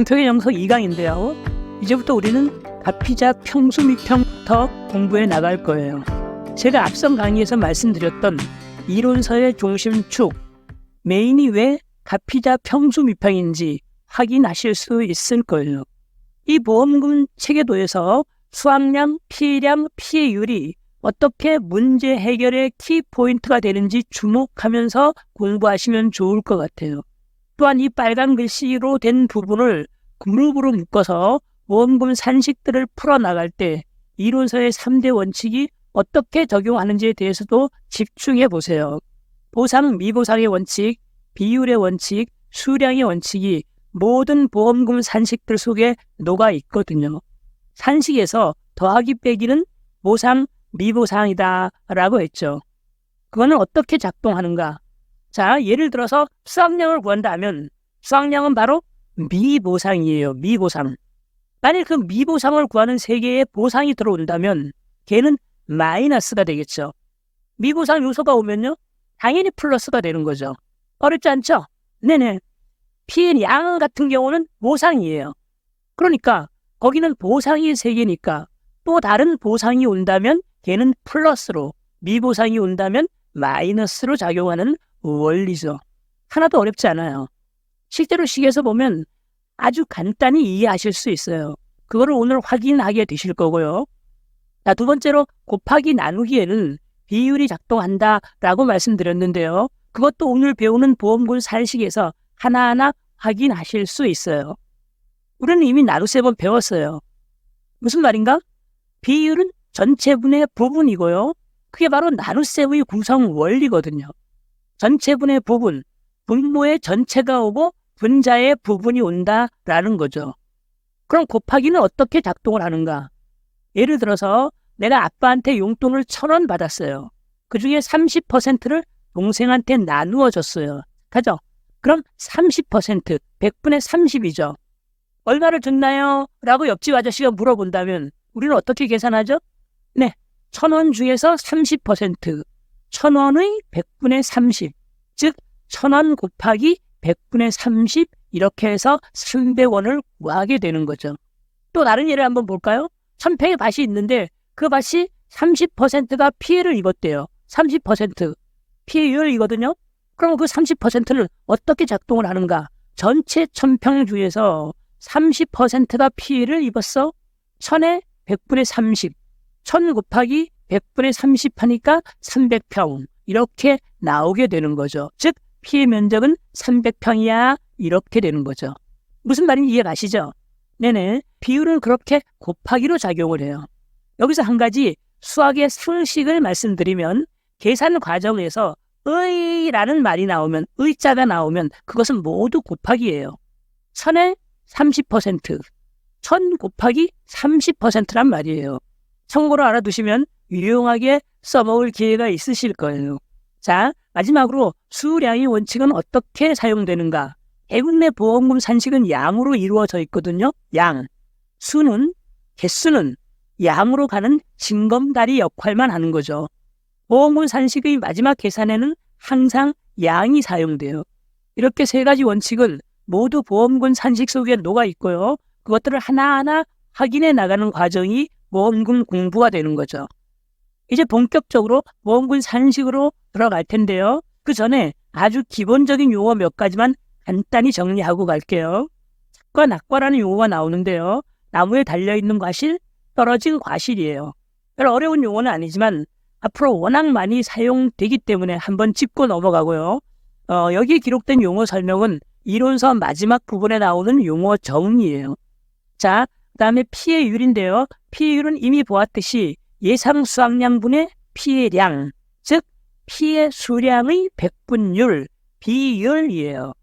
강평의 영석 2강인데요. 이제부터 우리는 가피자 평수 미평부터 공부해 나갈 거예요. 제가 앞선 강의에서 말씀드렸던 이론서의 중심축 메인이 왜 가피자 평수 미평인지 확인하실 수 있을 거예요. 이 보험금 체계도에서 수확량, 피해량, 피해율이 어떻게 문제 해결의 키포인트가 되는지 주목하면서 공부하시면 좋을 것 같아요. 또한 이 빨간 글씨로 된 부분을 그룹으로 묶어서 보험금 산식들을 풀어나갈 때 이론서의 3대 원칙이 어떻게 적용하는지에 대해서도 집중해 보세요. 보상, 미보상의 원칙, 비율의 원칙, 수량의 원칙이 모든 보험금 산식들 속에 녹아 있거든요. 산식에서 더하기 빼기는 보상, 미보상이다 라고 했죠. 그거는 어떻게 작동하는가? 자, 예를 들어서 수확량을 구한다면 수확량은 바로 미보상이에요. 미보상. 만약 그 미보상을 구하는 세 개의 보상이 들어온다면 걔는 마이너스가 되겠죠. 미보상 요소가 오면요. 당연히 플러스가 되는 거죠. 어렵지 않죠? 네네. 피해 양 같은 경우는 보상이에요. 그러니까 거기는 보상이 세 개니까 또 다른 보상이 온다면 걔는 플러스로 미보상이 온다면 마이너스로 작용하는 원리죠. 하나도 어렵지 않아요. 실제로 식에서 보면 아주 간단히 이해하실 수 있어요. 그거를 오늘 확인하게 되실 거고요. 자, 두 번째로 곱하기 나누기에는 비율이 작동한다라고 말씀드렸는데요. 그것도 오늘 배우는 보험금 살식에서 하나하나 확인하실 수 있어요. 우리는 이미 나눗세번 배웠어요. 무슨 말인가? 비율은 전체분의 부분이고요. 그게 바로 나눗셈의 구성 원리거든요. 전체분의 부분, 분모의 전체가 오고 분자의 부분이 온다라는 거죠. 그럼 곱하기는 어떻게 작동을 하는가? 예를 들어서 내가 아빠한테 용돈을 천 원 받았어요. 그 중에 30%를 동생한테 나누어 줬어요. 가죠? 그럼 30%, 100분의 30이죠. 얼마를 줬나요? 라고 옆집 아저씨가 물어본다면 우리는 어떻게 계산하죠? 네, 천 원 중에서 30%, 천 원의 100분의 30, 즉, 천 원 곱하기 100분의 30 이렇게 해서 300원을 구하게 되는 거죠. 또 다른 예를 한번 볼까요? 천평의 밭이 있는데 그 밭이 30%가 피해를 입었대요. 30% 피해율이거든요. 그럼 그 30%는 어떻게 작동을 하는가? 전체 천평 중에서 30%가 피해를 입었어. 천에 100분의 30. 천 곱하기 100분의 30 하니까 300평. 이렇게 나오게 되는 거죠. 즉, 피해 면적은 300평이야. 이렇게 되는 거죠. 무슨 말인지 이해 가시죠? 네네. 비율은 그렇게 곱하기로 작용을 해요. 여기서 한 가지 수학의 상식을 말씀드리면 계산 과정에서 의라는 말이 나오면 의자가 나오면 그것은 모두 곱하기예요. 천에 30%, 천 곱하기 30%란 말이에요. 참고로 알아두시면 유용하게 써먹을 기회가 있으실 거예요. 자, 마지막으로 수량의 원칙은 어떻게 사용되는가? 대국내 보험금 산식은 양으로 이루어져 있거든요. 양. 수는, 개수는 양으로 가는 징검다리 역할만 하는 거죠. 보험금 산식의 마지막 계산에는 항상 양이 사용돼요. 이렇게 세 가지 원칙은 모두 보험금 산식 속에 녹아 있고요. 그것들을 하나하나 확인해 나가는 과정이 보험금 공부가 되는 거죠. 이제 본격적으로 보험금 산식으로 들어갈 텐데요. 그 전에 아주 기본적인 용어 몇 가지만 간단히 정리하고 갈게요. 착과 낙과라는 용어가 나오는데요. 나무에 달려있는 과실, 떨어진 과실이에요. 별 어려운 용어는 아니지만 앞으로 워낙 많이 사용되기 때문에 한번 짚고 넘어가고요. 어, 여기에 기록된 용어 설명은 이론서 마지막 부분에 나오는 용어 정리예요. 자, 그 다음에 피해율인데요. 피해율은 이미 보았듯이 예상 수확량분의 피해량, 즉 피해 수량의 백분율, 비율이에요.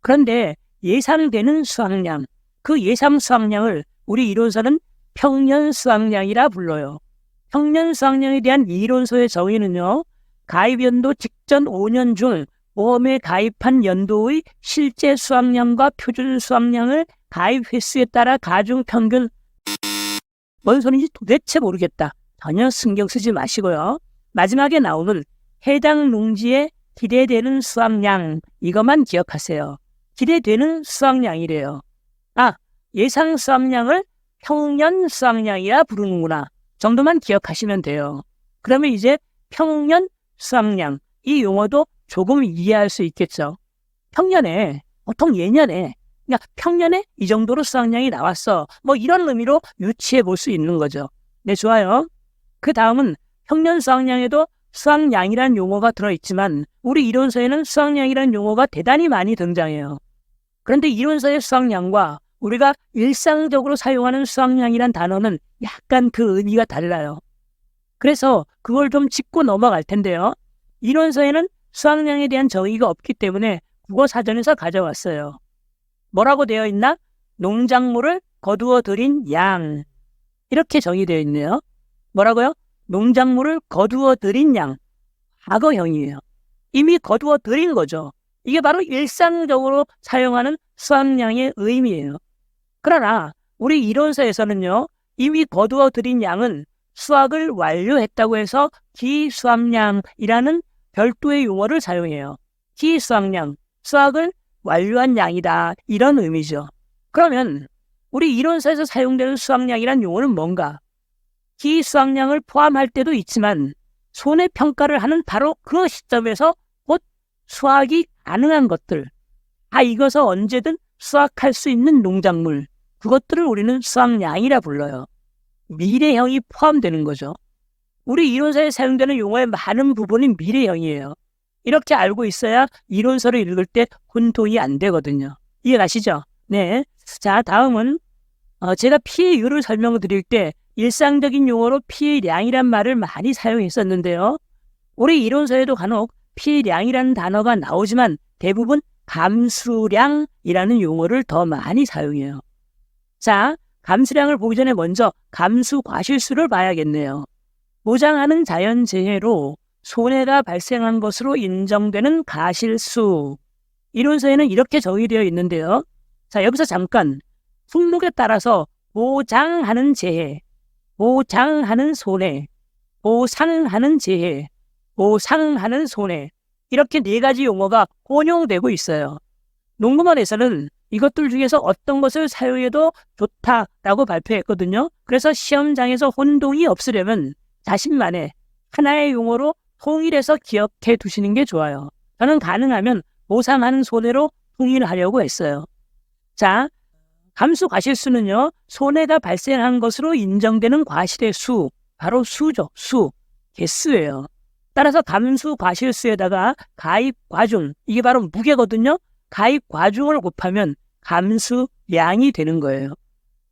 그런데 예상되는 수확량, 그 예상 수확량을 우리 이론서는 평년 수확량이라 불러요. 평년 수확량에 대한 이론서의 정의는요. 가입 연도 직전 5년 중 보험에 가입한 연도의 실제 수확량과 표준 수확량을 가입 횟수에 따라 가중 평균 뭔 소리인지 도대체 모르겠다. 전혀 신경 쓰지 마시고요. 마지막에 나오는 해당 농지에 기대되는 수확량 이것만 기억하세요. 기대되는 수확량이래요. 아, 예상 수확량을 평년 수확량이라 부르는구나. 정도만 기억하시면 돼요. 그러면 이제 평년 수확량 이 용어도 조금 이해할 수 있겠죠. 평년에 보통 예년에 그러니까 평년에 이 정도로 수확량이 나왔어. 뭐 이런 의미로 유치해 볼 수 있는 거죠. 네, 좋아요. 그 다음은 평년 수확량에도 수확량이란 용어가 들어있지만 우리 이론서에는 수확량이란 용어가 대단히 많이 등장해요. 그런데 이론서의 수확량과 우리가 일상적으로 사용하는 수확량이란 단어는 약간 그 의미가 달라요. 그래서 그걸 좀 짚고 넘어갈 텐데요. 이론서에는 수확량에 대한 정의가 없기 때문에 국어 사전에서 가져왔어요. 뭐라고 되어 있나? 농작물을 거두어 들인 양. 이렇게 정의되어 있네요. 뭐라고요? 농작물을 거두어 들인 양. 과거형이에요. 이미 거두어 들인 거죠. 이게 바로 일상적으로 사용하는 수확량의 의미예요. 그러나 우리 이론서에서는요, 이미 거두어 들인 양은 수확을 완료했다고 해서 기수확량이라는 별도의 용어를 사용해요. 기수확량, 수확을 완료한 양이다. 이런 의미죠. 그러면 우리 이론서에서 사용되는 수확량이란 용어는 뭔가? 기수확량을 포함할 때도 있지만 손해 평가를 하는 바로 그 시점에서 곧 수확이 가능한 것들, 다 익어서 언제든 수확할 수 있는 농작물, 그것들을 우리는 수확량이라 불러요. 미래형이 포함되는 거죠. 우리 이론서에 사용되는 용어의 많은 부분이 미래형이에요. 이렇게 알고 있어야 이론서를 읽을 때 혼동이 안 되거든요. 이해가시죠? 네. 자, 다음은 어, 제가 피해율을 설명드릴 때 일상적인 용어로 피해량이란 말을 많이 사용했었는데요. 우리 이론서에도 간혹 피해량이라는 단어가 나오지만 대부분 감수량이라는 용어를 더 많이 사용해요. 자, 감수량을 보기 전에 먼저 감수 과실수를 봐야겠네요. 보장하는 자연재해로 손해가 발생한 것으로 인정되는 가실수. 이론서에는 이렇게 정의되어 있는데요. 자, 여기서 잠깐 품목에 따라서 보장하는 재해, 보장하는 손해, 보상하는 재해, 보상하는 손해 이렇게 네 가지 용어가 혼용되고 있어요. 농구만에서는 이것들 중에서 어떤 것을 사용해도 좋다라고 발표했거든요. 그래서 시험장에서 혼동이 없으려면 자신만의 하나의 용어로 통일해서 기억해 두시는 게 좋아요. 저는 가능하면 보상하는 손해로 통일하려고 했어요. 자, 감수 과실수는요, 손해가 발생한 것으로 인정되는 과실의 수, 바로 수죠, 수, 개수예요. 따라서 감수 과실수에다가 가입 과중, 이게 바로 무게거든요. 가입 과중을 곱하면 감수량이 되는 거예요.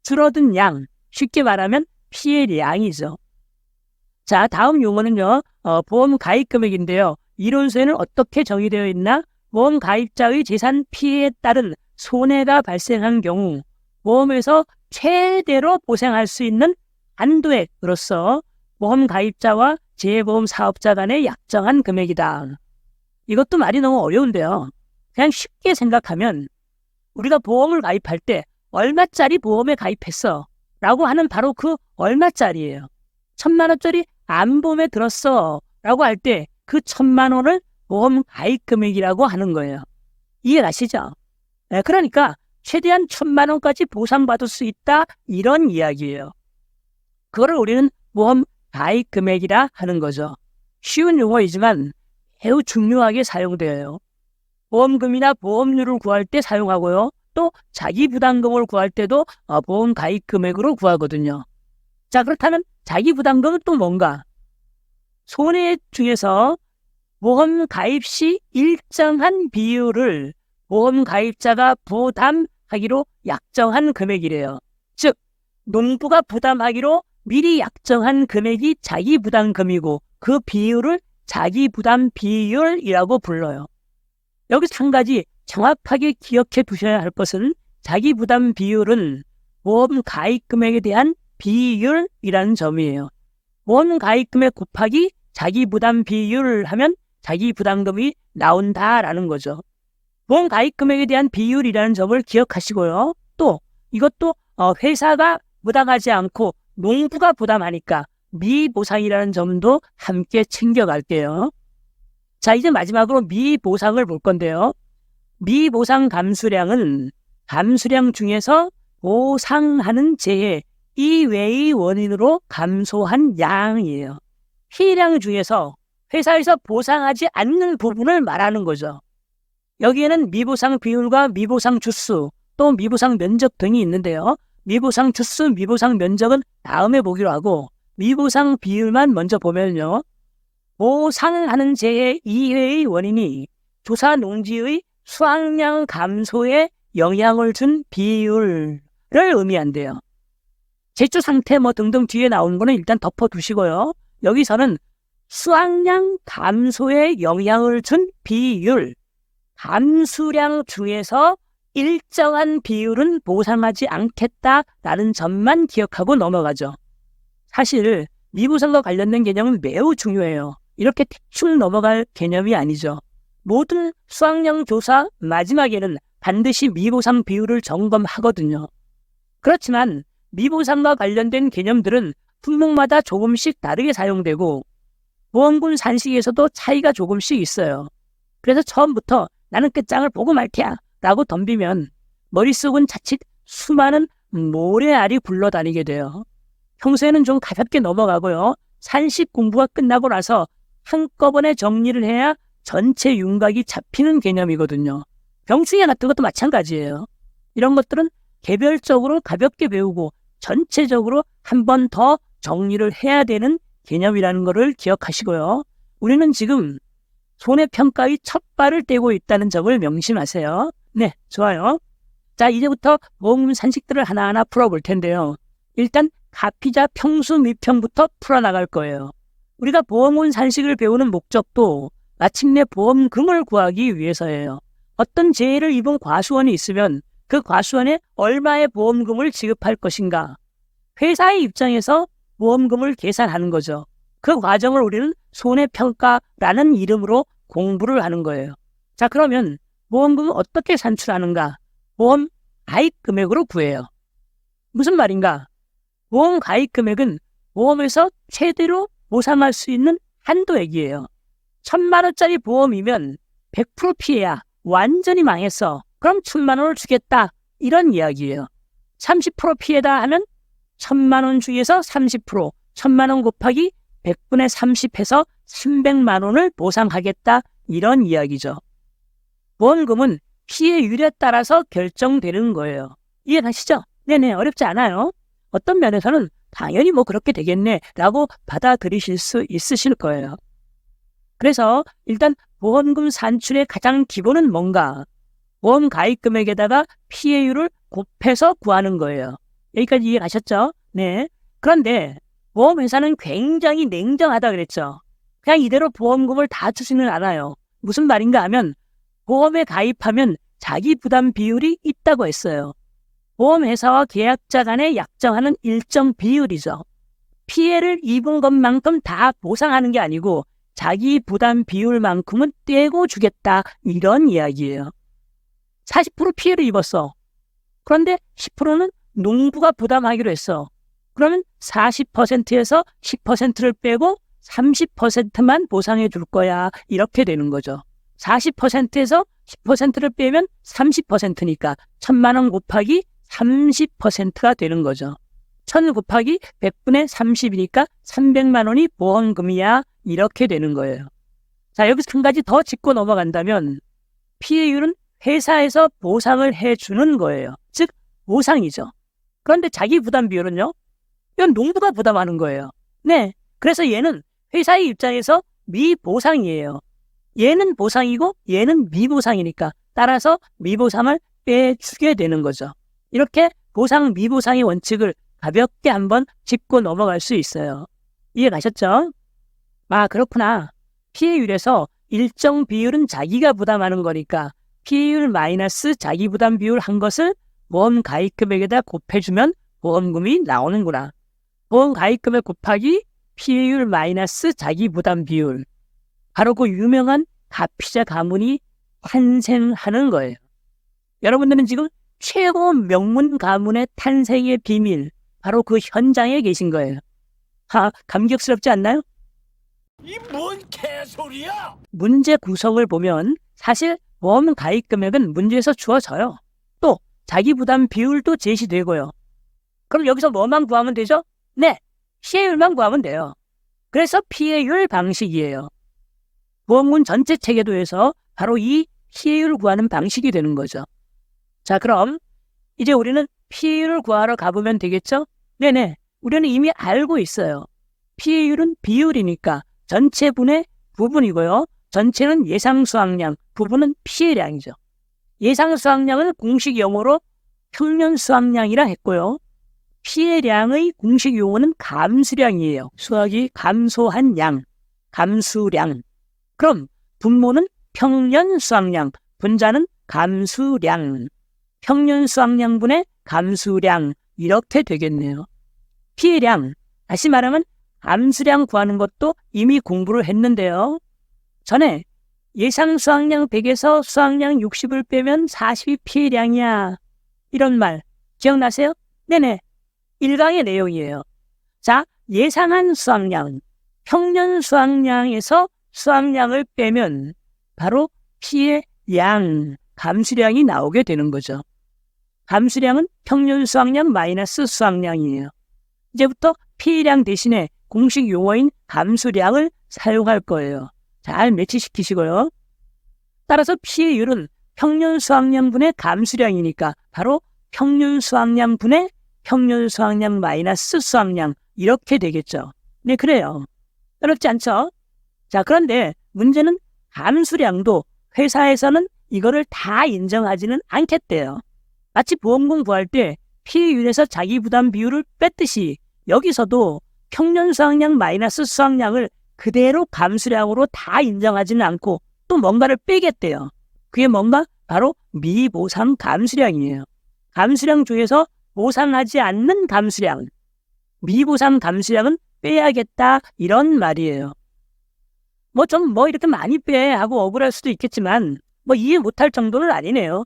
줄어든 양, 쉽게 말하면 피해량이죠. 자, 다음 용어는요, 어, 보험 가입 금액인데요. 이론서에는 어떻게 정의되어 있나? 보험 가입자의 재산 피해에 따른 손해가 발생한 경우 보험에서 최대로 보상할 수 있는 한도액으로서 보험 가입자와 재보험 사업자 간의 약정한 금액이다. 이것도 말이 너무 어려운데요. 그냥 쉽게 생각하면 우리가 보험을 가입할 때 얼마짜리 보험에 가입했어? 라고 하는 바로 그 얼마짜리예요. 천만 원짜리 안보험에 들었어. 라고 할 때 그 천만 원을 보험 가입 금액이라고 하는 거예요. 이해가시죠? 네, 그러니까 최대한 천만 원까지 보상받을 수 있다 이런 이야기예요. 그거를 우리는 보험 가입 금액이라 하는 거죠. 쉬운 용어이지만 매우 중요하게 사용되어요. 보험금이나 보험료를 구할 때 사용하고요. 또 자기 부담금을 구할 때도 어, 보험 가입 금액으로 구하거든요. 자 그렇다면 자기 부담금은 또 뭔가? 손해 중에서 보험 가입 시 일정한 비율을 보험 가입자가 부담 하기로 약정한 금액이래요. 즉, 농부가 부담하기로 미리 약정한 금액이 자기 부담금이고 그 비율을 자기 부담 비율이라고 불러요. 여기서 한 가지 정확하게 기억해 두셔야 할 것은 자기 부담 비율은 보험 가입 금액에 대한 비율이라는 점이에요. 보험 가입 금액 곱하기 자기 부담 비율을 하면 자기 부담금이 나온다라는 거죠. 보험 가입 금액에 대한 비율이라는 점을 기억하시고요. 또 이것도 어, 회사가 부담하지 않고 농부가 부담하니까 미보상이라는 점도 함께 챙겨갈게요. 자, 이제 마지막으로 미보상을 볼 건데요. 미보상 감수량은 감수량 중에서 보상하는 재해 이외의 원인으로 감소한 양이에요. 피해량 중에서 회사에서 보상하지 않는 부분을 말하는 거죠. 여기에는 미보상 비율과 미보상 주수, 또 미보상 면적 등이 있는데요. 미보상 주수, 미보상 면적은 다음에 보기로 하고 미보상 비율만 먼저 보면요. 보상하는 재해 이외의 원인이 조사 농지의 수확량 감소에 영향을 준 비율을 의미한대요. 제초 상태 뭐 등등 뒤에 나오는 거는 일단 덮어두시고요. 여기서는 수확량 감소에 영향을 준 비율, 감수량 중에서 일정한 비율은 보상하지 않겠다라는 점만 기억하고 넘어가죠. 사실 미보상과 관련된 개념은 매우 중요해요. 이렇게 대충 넘어갈 개념이 아니죠. 모든 수확량 조사 마지막에는 반드시 미보상 비율을 점검하거든요. 그렇지만 미보상과 관련된 개념들은 품목마다 조금씩 다르게 사용되고 보험군 산식에서도 차이가 조금씩 있어요. 그래서 처음부터 나는 끝장을 보고 말 테야 라고 덤비면 머릿속은 자칫 수많은 모래알이 굴러다니게 돼요. 평소에는 좀 가볍게 넘어가고요. 산식 공부가 끝나고 나서 한꺼번에 정리를 해야 전체 윤곽이 잡히는 개념이거든요. 병충해 같은 것도 마찬가지예요. 이런 것들은 개별적으로 가볍게 배우고 전체적으로 한 번 더 정리를 해야 되는 개념이라는 것을 기억하시고요. 우리는 지금 손해평가의 첫 발을 떼고 있다는 점을 명심하세요. 네, 좋아요. 자, 이제부터 보험금 산식들을 하나하나 풀어볼 텐데요. 일단 가피자 평수 미평부터 풀어나갈 거예요. 우리가 보험금 산식을 배우는 목적도 마침내 보험금을 구하기 위해서예요. 어떤 재해를 입은 과수원이 있으면 그 과수원에 얼마의 보험금을 지급할 것인가. 회사의 입장에서 보험금을 계산하는 거죠. 그 과정을 우리는 손해평가라는 이름으로 공부를 하는 거예요. 자, 그러면 보험금은 어떻게 산출하는가? 보험 가입 금액으로 구해요. 무슨 말인가? 보험 가입 금액은 보험에서 최대로 보상할 수 있는 한도액이에요. 천만 원짜리 보험이면 100% 피해야 완전히 망했어. 그럼 천만 원을 주겠다. 이런 이야기예요. 30% 피해다 하면 천만 원 중에서 30%, 천만 원 곱하기 100분의 30 해서 300만 원을 보상하겠다. 이런 이야기죠. 보험금은 피해율에 따라서 결정되는 거예요. 이해가시죠? 네네, 어렵지 않아요. 어떤 면에서는 당연히 뭐 그렇게 되겠네 라고 받아들이실 수 있으실 거예요. 그래서 일단 보험금 산출의 가장 기본은 뭔가? 보험 가입 금액에다가 피해율을 곱해서 구하는 거예요. 여기까지 이해 가셨죠? 네. 그런데 보험회사는 굉장히 냉정하다 그랬죠. 그냥 이대로 보험금을 다 주지는 않아요. 무슨 말인가 하면 보험에 가입하면 자기 부담 비율이 있다고 했어요. 보험회사와 계약자 간에 약정하는 일정 비율이죠. 피해를 입은 것만큼 다 보상하는 게 아니고 자기 부담 비율만큼은 떼고 주겠다 이런 이야기예요. 40% 피해를 입었어. 그런데 10%는 농부가 부담하기로 했어. 그러면 40%에서 10%를 빼고 30%만 보상해 줄 거야. 이렇게 되는 거죠. 40%에서 10%를 빼면 30%니까 1000만 원 곱하기 30%가 되는 거죠. 1000 곱하기 100분의 30이니까 300만 원이 보험금이야. 이렇게 되는 거예요. 자, 여기서 한 가지 더 짚고 넘어간다면 피해율은 회사에서 보상을 해 주는 거예요. 즉, 보상이죠. 그런데 자기 부담 비율은요? 이건 농부가 부담하는 거예요. 네. 그래서 얘는 회사의 입장에서 미보상이에요. 얘는 보상이고 얘는 미보상이니까 따라서 미보상을 빼주게 되는 거죠. 이렇게 보상 미보상의 원칙을 가볍게 한번 짚고 넘어갈 수 있어요. 이해 가셨죠? 아, 그렇구나. 피해율에서 일정 비율은 자기가 부담하는 거니까 피해율 마이너스 자기 부담 비율 한 것을 보험 가입 금액에다 곱해주면 보험금이 나오는구나. 보험 가입 금액 곱하기 피해율 마이너스 자기 부담 비율. 바로 그 유명한 가피자 가문이 탄생하는 거예요. 여러분들은 지금 최고 명문 가문의 탄생의 비밀, 바로 그 현장에 계신 거예요. 하, 감격스럽지 않나요? 이 뭔 개소리야! 문제 구성을 보면 사실 보험 가입 금액은 문제에서 주어져요. 또 자기 부담 비율도 제시되고요. 그럼 여기서 뭐만 구하면 되죠? 네, 피해율만 구하면 돼요. 그래서 피해율 방식이에요. 보험금 전체 체계도에서 바로 이 피해율 구하는 방식이 되는 거죠. 자, 그럼 이제 우리는 피해율을 구하러 가보면 되겠죠? 네네. 우리는 이미 알고 있어요. 피해율은 비율이니까 전체 분의 부분이고요. 전체는 예상 수확량, 부분은 피해량이죠. 예상 수확량은 공식 용어로 평년 수확량이라 했고요. 피해량의 공식 용어는 감수량이에요. 수확이 감소한 양, 감수량. 그럼 분모는 평년 수확량, 분자는 감수량. 평년 수확량분의 감수량 이렇게 되겠네요. 피해량, 다시 말하면 감수량 구하는 것도 이미 공부를 했는데요. 전에 예상 수확량 100에서 수확량 60을 빼면 40이 피해량이야. 이런 말 기억나세요? 네네. 1강의 내용이에요. 자, 예상한 수확량, 평년 수확량에서 수확량을 빼면 바로 피해량, 감수량이 나오게 되는 거죠. 감수량은 평년 수확량 마이너스 수확량이에요. 이제부터 피해량 대신에 공식 용어인 감수량을 사용할 거예요. 잘 매치시키시고요. 따라서 피해율은 평년 수확량분의 감수량이니까 바로 평년 수확량분의 평년 수확량 마이너스 수확량 이렇게 되겠죠. 네, 그래요. 어렵지 않죠? 자, 그런데 문제는 감수량도 회사에서는 이거를 다 인정하지는 않겠대요. 마치 보험금 구할 때 피해율에서 자기 부담 비율을 뺐듯이 여기서도 평년 수확량 마이너스 수확량을 그대로 감수량으로 다 인정하지는 않고 또 뭔가를 빼겠대요. 그게 뭔가? 바로 미보상 감수량이에요. 감수량 중에서 보상하지 않는 감수량, 미보상 감수량은 빼야겠다 이런 말이에요. 뭐좀뭐 이렇게 많이 빼 하고 억울할 수도 있겠지만 뭐 이해 못할 정도는 아니네요.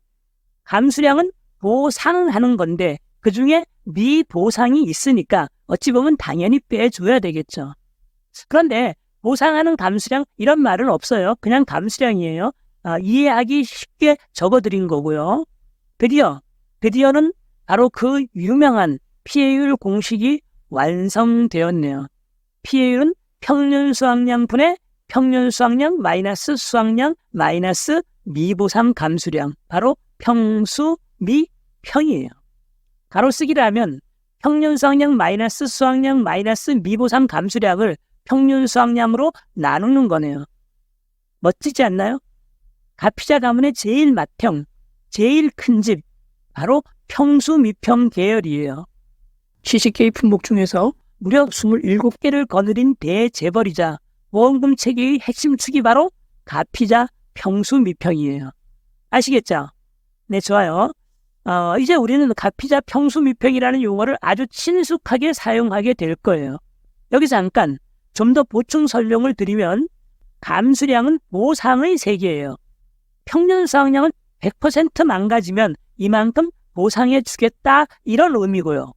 감수량은 보상하는 건데 그 중에 미보상이 있으니까 어찌 보면 당연히 빼줘야 되겠죠. 그런데 보상하는 감수량 이런 말은 없어요. 그냥 감수량이에요. 아, 이해하기 쉽게 적어드린 거고요. 드디어 드디어는 바로 그 유명한 피해율 공식이 완성되었네요. 피해율은 평년 수확량 분의 평년 수확량 마이너스 수확량 마이너스 미보상 감수량 바로 평수 미 평이에요. 가로 쓰기를 하면 평년 수확량 마이너스 수확량 마이너스 미보상 감수량을 평균 수확량으로 나누는 거네요. 멋지지 않나요? 가피자 가문의 제일 맏형, 제일 큰 집, 바로 평수 미평 계열이에요. CCK 품목 중에서 무려 27개를 거느린 대재벌이자 보험금 체계의 핵심 축이 바로 가피자 평수 미평이에요. 아시겠죠? 네, 좋아요. 어, 이제 우리는 가피자 평수 미평이라는 용어를 아주 친숙하게 사용하게 될 거예요. 여기 잠깐 좀 더 보충 설명을 드리면 감수량은 보상의 세계예요. 평년 수확량은 100% 망가지면 이만큼 보상해 주겠다 이런 의미고요.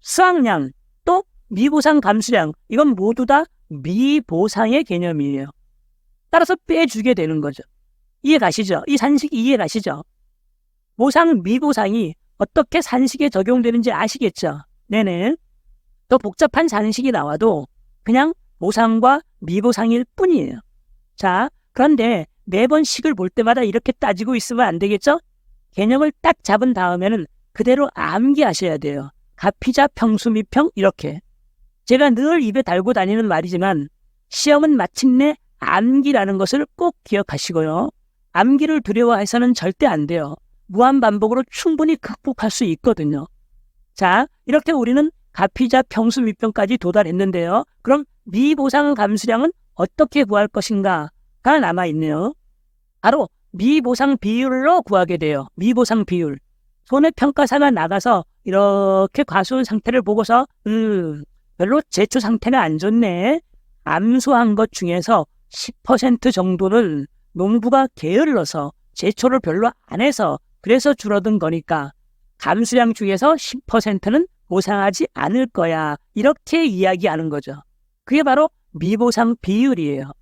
수확량 또 미보상 감수량 이건 모두 다 미보상의 개념이에요. 따라서 빼주게 되는 거죠. 이해 가시죠? 이 산식 이해 가시죠? 보상 미보상이 어떻게 산식에 적용되는지 아시겠죠? 네네. 더 복잡한 산식이 나와도 그냥 보상과 미보상일 뿐이에요. 자, 그런데 매번 식을 볼 때마다 이렇게 따지고 있으면 안 되겠죠? 개념을 딱 잡은 다음에는 그대로 암기하셔야 돼요. 가피자 평수 미평 이렇게. 제가 늘 입에 달고 다니는 말이지만 시험은 마침내 암기라는 것을 꼭 기억하시고요. 암기를 두려워해서는 절대 안 돼요. 무한 반복으로 충분히 극복할 수 있거든요. 자, 이렇게 우리는 가피자 평수 미평까지 도달했는데요. 그럼 미보상 감수량은 어떻게 구할 것인가가 남아 있네요. 바로 미보상 비율로 구하게 돼요. 미보상 비율. 손해평가사가 나가서 이렇게 과수원 상태를 보고서 음, 별로 제초 상태가 안 좋네. 암수한 것 중에서 10% 정도는 농부가 게을러서 제초를 별로 안 해서 그래서 줄어든 거니까 감수량 중에서 10%는 보상하지 않을 거야. 이렇게 이야기하는 거죠. 그게 바로 미보상 비율이에요.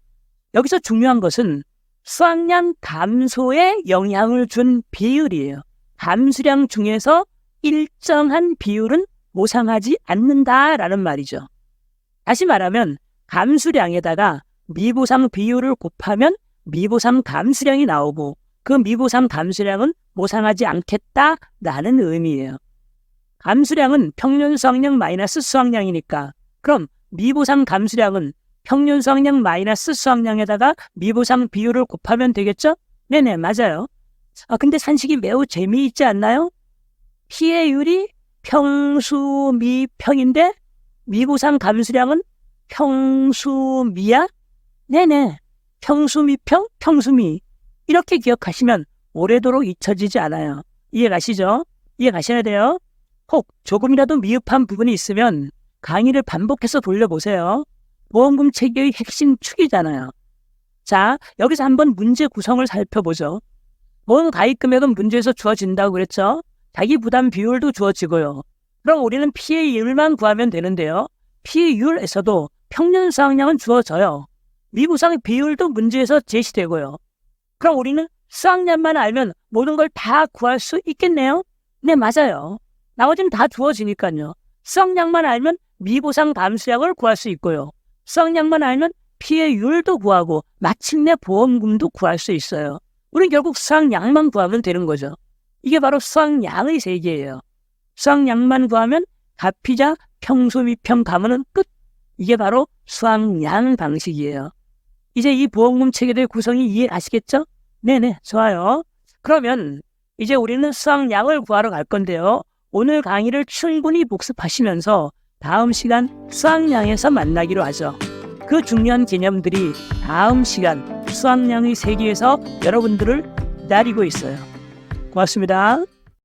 여기서 중요한 것은 수확량 감소에 영향을 준 비율이에요. 감수량 중에서 일정한 비율은 모상하지 않는다라는 말이죠. 다시 말하면 감수량에다가 미보상 비율을 곱하면 미보상 감수량이 나오고 그 미보상 감수량은 모상하지 않겠다라는 의미예요. 감수량은 평균 수확량 마이너스 수확량이니까 그럼 미보상 감수량은 평균 수확량 마이너스 수확량에다가 미보상 비율을 곱하면 되겠죠? 네네 맞아요. 아 근데 산식이 매우 재미있지 않나요? 피해율이 평수미평인데 미보상 감수량은 평수미야? 네네. 평수미평, 평수미. 이렇게 기억하시면 오래도록 잊혀지지 않아요. 이해 가시죠? 이해 가셔야 돼요. 혹 조금이라도 미흡한 부분이 있으면 강의를 반복해서 돌려보세요. 보험금 체계의 핵심 축이잖아요. 자, 여기서 한번 문제 구성을 살펴보죠. 보험 가입 금액은 문제에서 주어진다고 그랬죠? 자기 부담 비율도 주어지고요. 그럼 우리는 피해율만 구하면 되는데요. 피해율에서도 평균 수확량은 주어져요. 미부상의 비율도 문제에서 제시되고요. 그럼 우리는 수확량만 알면 모든 걸 다 구할 수 있겠네요? 네, 맞아요. 나머지는 다 주어지니까요. 수확량만 알면 미보상 감수량을 구할 수 있고요. 수확량만 알면 피해율도 구하고 마침내 보험금도 구할 수 있어요. 우린 결국 수확량만 구하면 되는 거죠. 이게 바로 수확량의 세계예요. 수확량만 구하면 가피자 평소 미평 가면은 끝. 이게 바로 수확량 방식이에요. 이제 이 보험금 체계의 구성이 이해가시겠죠? 네네, 좋아요. 그러면 이제 우리는 수확량을 구하러 갈 건데요. 오늘 강의를 충분히 복습하시면서 다음 시간 수확량에서 만나기로 하죠. 그 중요한 개념들이 다음 시간 수확량의 세계에서 여러분들을 기다리고 있어요. 고맙습니다.